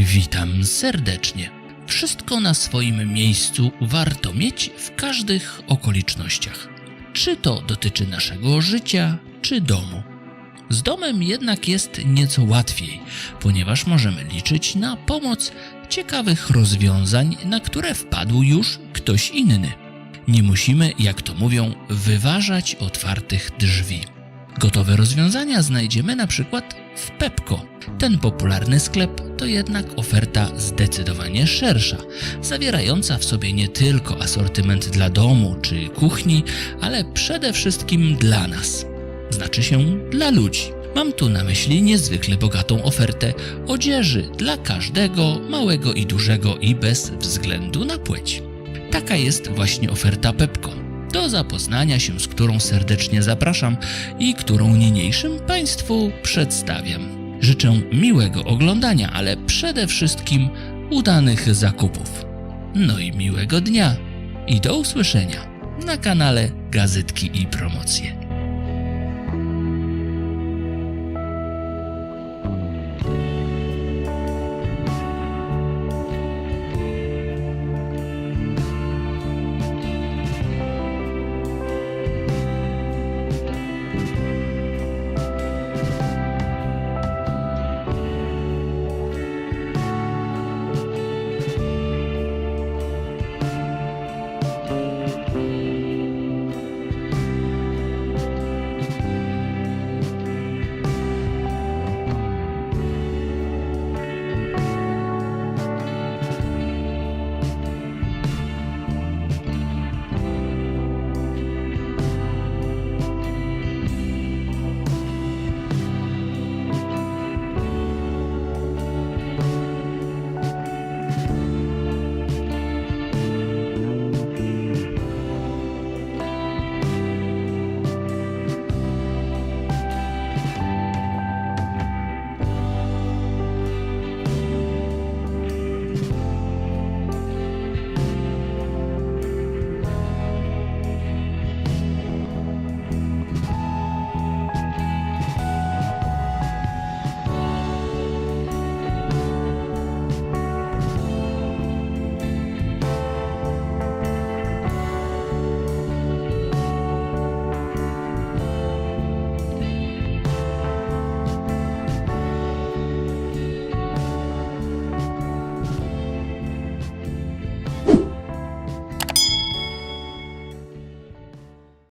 Witam serdecznie. Wszystko na swoim miejscu warto mieć w każdych okolicznościach. Czy to dotyczy naszego życia, czy domu. Z domem jednak jest nieco łatwiej, ponieważ możemy liczyć na pomoc ciekawych rozwiązań, na które wpadł już ktoś inny. Nie musimy, jak to mówią, wyważać otwartych drzwi. Gotowe rozwiązania znajdziemy na przykład w Pepko. Ten popularny sklep to jednak oferta zdecydowanie szersza, zawierająca w sobie nie tylko asortyment dla domu czy kuchni, ale przede wszystkim dla nas. Znaczy się dla ludzi. Mam tu na myśli niezwykle bogatą ofertę odzieży dla każdego, małego i dużego i bez względu na płeć. Taka jest właśnie oferta Pepko, do zapoznania się z którą serdecznie zapraszam i którą niniejszym Państwu przedstawiam. Życzę miłego oglądania, ale przede wszystkim udanych zakupów. No i miłego dnia i do usłyszenia na kanale Gazetki i Promocje.